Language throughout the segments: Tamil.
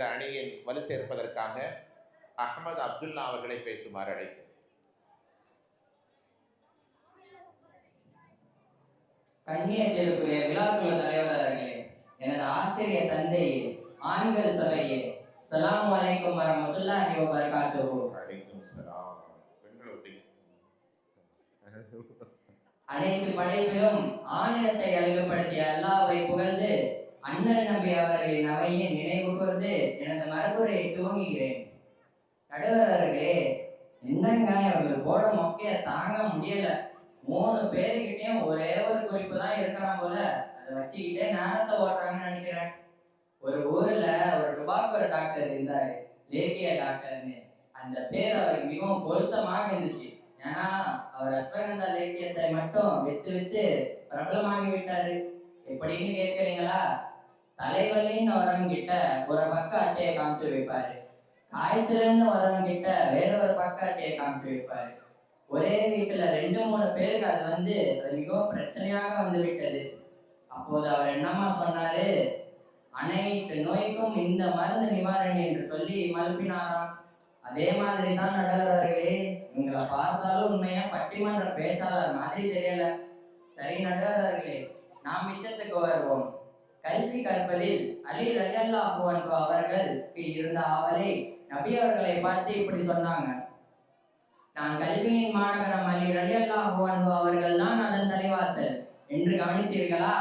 இந்த அணியின் வலு சேர்ப்பதற்காக அகமது அப்துல்லா அவர்களை பேசுமாறு அழைக்கிறேன் கண்ணியத்திற்குரிய விழாக்குழு தலைவர் அவர்களே எனது ஆசிரியர் தந்தையே ஆண்கள் சபையே சலாம் அழைக்கும் சலாம் பெண்கள் ஒட்டி. அனைத்து படைப்பிலும் ஆணினத்தை அழகுபடுத்திய அல்லாஹ்வை புகழ்ந்து அண்ணன் நம்பி அவர்களின் அவையின் நினைவு கூர்ந்து எனது மரபுரையை துவங்குகிறேன். நடுவர்களே என்னங்க அவர்கள் போட மொக்கைய தாங்க முடியல. மூணு பேருக்கிட்டையும் ஒரே ஒரு குறிப்பு தான் இருக்கிறான் போல. அதை வச்சுக்கிட்டே நேரத்தை ஓட்டுறாங்கன்னு நினைக்கிறேன். ஒரு ஊர்ல ஒரு டுபாக்கோ டாக்டர் இருந்தாரு லேக்கிய டாக்டர்னு. அந்த பேர் அவருக்கு மிகவும் பொருத்தமாக இருந்துச்சு. ஏன்னா அவர் அஸ்வகந்தா லேக்கியத்தை மட்டும் வித்து வித்து பிரபலமாகி விட்டாரு. எப்படின்னு கேட்குறீங்களா? தலைவலின்னு வரவங்க கிட்ட ஒரு பக்க அட்டையை காமிச்சு வைப்பாரு. காய்ச்சல்னு வரவங்க கிட்ட வேற ஒரு பக்க அட்டையை காமிச்சு வைப்பாரு. ஒரே வீட்டுல ரெண்டு மூணு பேருக்கு அது வந்து அது மிகவும் பிரச்சனையாக வந்து விட்டது அப்போது அவர் என்னமா சொன்னாரு? அனைத்து நோய்க்கும் இந்த மருந்து நிவாரணி என்று சொல்லி மழுப்பினாராம் அதே மாதிரி தான் நடுவர்களே எங்களை பார்த்தாலும் உண்மையா பட்டிமன்ற பேச்சாளர் மாதிரி தெரியல. சரி நடுவர்களே நாம் விஷயத்துக்கு வருவோம். கல்வி கற்பதில் அலி ரலியல்லாஹு அன்பு அவர்களுக்கு இருந்த ஆவலை நபி அவர்களை பார்த்து இப்படி சொன்னாங்க. நான் கல்வியின் மாநகரம் அலி ரலியல்லாஹு அன்பு அவர்கள் தான் அதன் தலைவாசல் என்று கவனித்தீர்களா?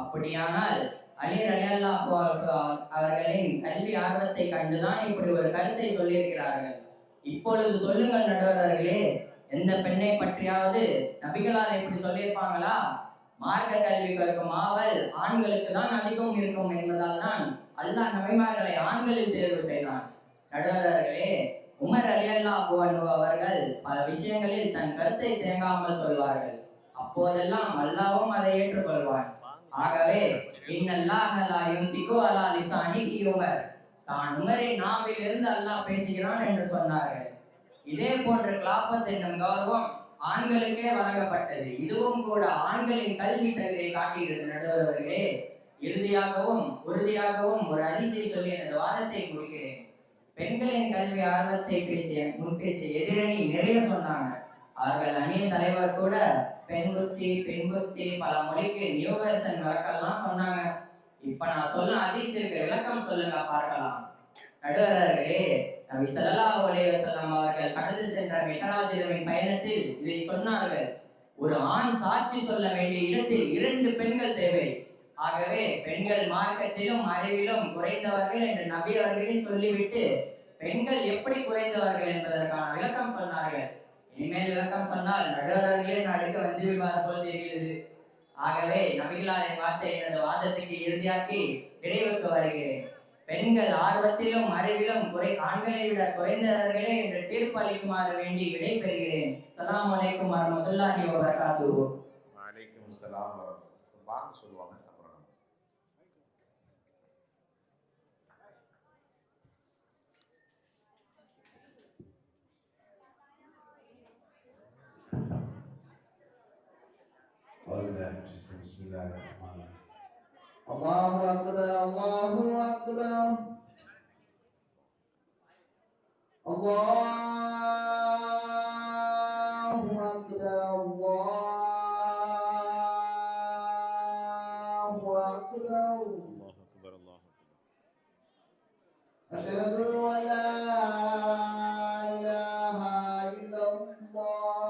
அப்படியானால் அலி ரலியல்லாஹு அன்ஹு அவர்களின் கல்வி ஆர்வத்தை கண்டுதான் இப்படி ஒரு கருத்தை சொல்லியிருக்கிறார்கள். இப்பொழுது சொல்லுங்கள் நடுவர்களே எந்த பெண்ணை பற்றியாவது நபிகளால் இப்படி சொல்லியிருப்பாங்களா? மார்க்க கல்வி கற்கும் ஆவல் ஆண்களுக்கு தான் அதிகம் இருக்கும் என்பதால் தான் அல்லாஹ் நபிமார்களை ஆண்களில் தேர்வு செய்தான். நடுவர்களே உமர் அலி அல்லா போன்று அவர்கள் பல விஷயங்களில் தன் கருத்தை தேங்காமல் சொல்வார்கள். அப்போதெல்லாம் அல்லாவும் அதை ஏற்றுக்கொள்வான். ஆகவே இன்னல்லாஹலாயும் திகோ அலா லிசானி உமர். தான் உமரின் நாவில் இருந்து அல்லாஹ் பேசுகிறான் என்று சொன்னார்கள். இதே போன்ற கிளாபத் என்னும் கௌரவம் ஆண்களுக்கே வழங்கப்பட்டது. இதுவும் கூட ஆண்களின் கல்வி தகுதியை காட்டுகிறது நடுவர்களே. இறுதியாகவும் உறுதியாகவும் ஒரு அதிசை சொல்லி எனது வாதத்தை முடிக்கிறேன். பெண்களின் கல்வி ஆர்வத்தை பேசிய முன் பேசிய எதிரணி நிறைய சொன்னாங்க. அவர்கள் அணியின் தலைவர் கூட பெண் புத்தி பெண் புத்தி பல மொழிக்கு நியூ வெர்ஷன் வழக்கெல்லாம் சொன்னாங்க. இப்ப நான் சொல்ல அதிசயிருக்கு விளக்கம் சொல்லுங்க பார்க்கலாம். நடுவரர்களே நபி செல்லலா அலைஹி வஸல்லம் என்ற சென்ற பயணத்தில் இதை சொன்னார்கள். ஒரு ஆண் சாட்சி சொல்ல வேண்டிய இடத்தில் இரண்டு பெண்கள் தேவை. ஆகவே பெண்கள் மார்க்கத்திலும் அறிவிலும் குறைந்தவர்கள் என்று நபி அவர்களே சொல்லிவிட்டு பெண்கள் எப்படி குறைந்தவர்கள் என்பதற்கான விளக்கம் சொன்னார்கள். இனிமேல் விளக்கம் சொன்னால் நடுவர்களே நடுக்க வந்து விடுவார் போல் தெரிகிறது. ஆகவே நபிகளாரின் வார்த்தை எனது வாதத்துக்கு இறுதியாக்கி நிறைவுக்கு வருகிறேன். பெண்கள் ஆர்வத்திலும் அறிவிலும் குறை ஆண்களை விட குறைந்தவர்களே என்று தீர்ப்பு அளிக்குமாறு வேண்டி விடை பெறுகிறேன் சலாம் அலைக்கும் வரமத்துல்லாஹி வபரகாத்துஹு அழைக்கும் சலாம் வரமத்துல்லாஹி. வாங்க சொல்லுவாங்க அப்புறம் நம்ம. أعوذ بالله من الشيطان بسم الله الرحمن الرحيم الله أكبر الله أكبر الله أكبر الله أكبر الله أكبر الله أشهد أن لا إله إلا الله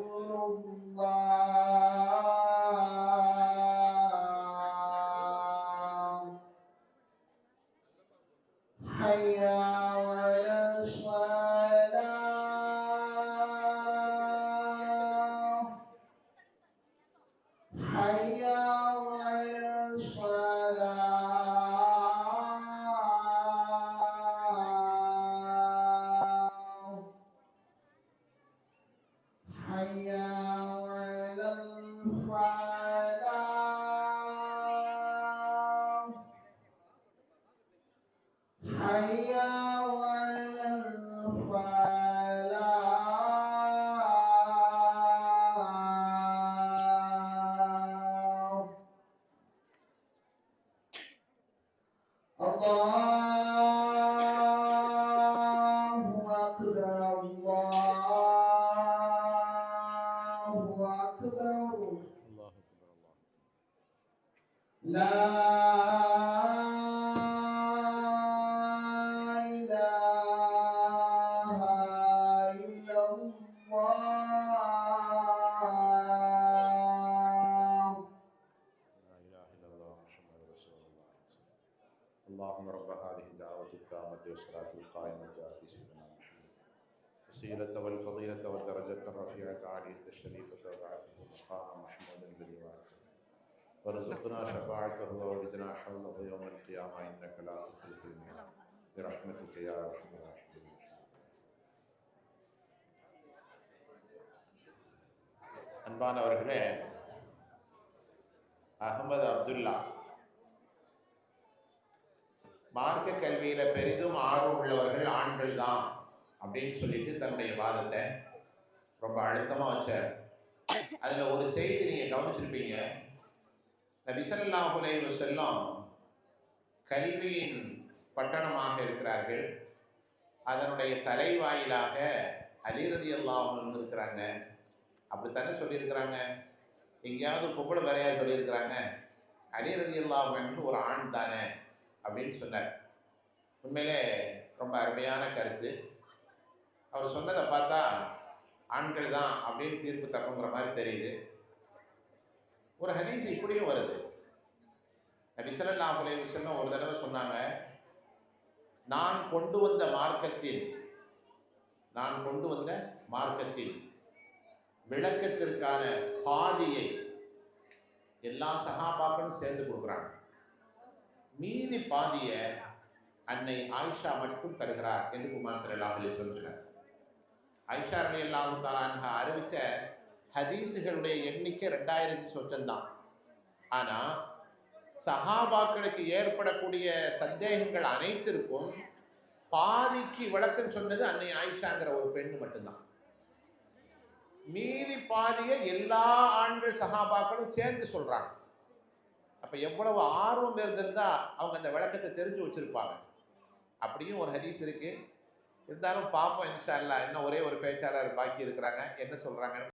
الله أكبر. الله أكبر الله لا الوسيلة والفضيلة والدرجة الرفيعة عالية الشريفة وبعثه مقام محمود بالوعد وارزقنا شفاعته ووجدنا حوله يوم القيامة إنك لا تخلف الميعاد برحمتك يا أرحم الراحمين அன்பானவர்களே அகமது அப்துல்லா மார்க்க கல்வியில பெரிதும் ஆர்வம் உள்ளவர்கள் ஆண்கள் தான் அப்படின்னு சொல்லிட்டு தன்னுடைய வாதத்தை ரொம்ப அழுத்தமாக வச்சார். அதில் ஒரு செய்தி நீங்கள் கவனிச்சிருப்பீங்க. நபிசல்லா ஸல்லல்லாஹு செல்லம் கல்வியின் பட்டணமாக இருக்கிறார்கள். அதனுடைய தலைவாயிலாக அலி ரலியல்லாஹு இருக்கிறாங்க அப்படித்தானே சொல்லியிருக்கிறாங்க? எங்கேயாவது புகழ் வரையா சொல்லியிருக்கிறாங்க. அலிரதி ரலியல்லாஹு ஒரு ஆண் தானே அப்படின்னு சொன்னார். உண்மையிலே ரொம்ப அருமையான கருத்து. அவர் சொன்னதை பார்த்தா ஆண்கள் தான் அப்படின்னு தீர்ப்பு தப்புங்கிற மாதிரி தெரியுது. ஒரு ஹதீஸ் இப்படியும் வருது. நபி ஸல்லல்லாஹு அலைஹி ஒரு தடவை சொன்னாங்க நான் கொண்டு வந்த மார்க்கத்தில் நான் கொண்டு வந்த மார்க்கத்தில் விளக்கத்திற்கான பாதியை எல்லா சகாபாக்களும் சேர்ந்து கொடுக்குறாங்க. மீதி பாதியை அன்னை ஆயிஷா மட்டும் தருகிறார் என்று குமார் ஸல்லல்லாஹு அலைஹி ஐஷா ஆயிஷா ரலியல்லாஹு தஆலா அறிவித்த ஹதீஸுகளுடைய எண்ணிக்கை ரெண்டாயிரத்தி சொச்சம் தான் சஹாபாக்களுக்கு ஏற்படக்கூடிய சந்தேகங்கள் அனைத்திற்கும் பாதிக்கு விளக்கம் சொன்னது அன்னை ஆயிஷாங்கிற ஒரு பெண் மட்டும்தான். மீதி பாதியை எல்லா ஆண்கள் சகாபாக்களும் சேர்ந்து சொல்றாங்க. அப்ப எவ்வளவு ஆர்வம் இருந்திருந்தா அவங்க அந்த விளக்கத்தை தெரிஞ்சு வச்சிருப்பாங்க. அப்படியும் ஒரு ஹதீஸ் இருக்கு. இருந்தாலும் பார்ப்போம் இன்ஷா அல்லாஹ் இன்னும் ஒரே ஒரு பேச்சாளர் பாக்கி இருக்கிறாங்க. என்ன சொல்கிறாங்கன்னு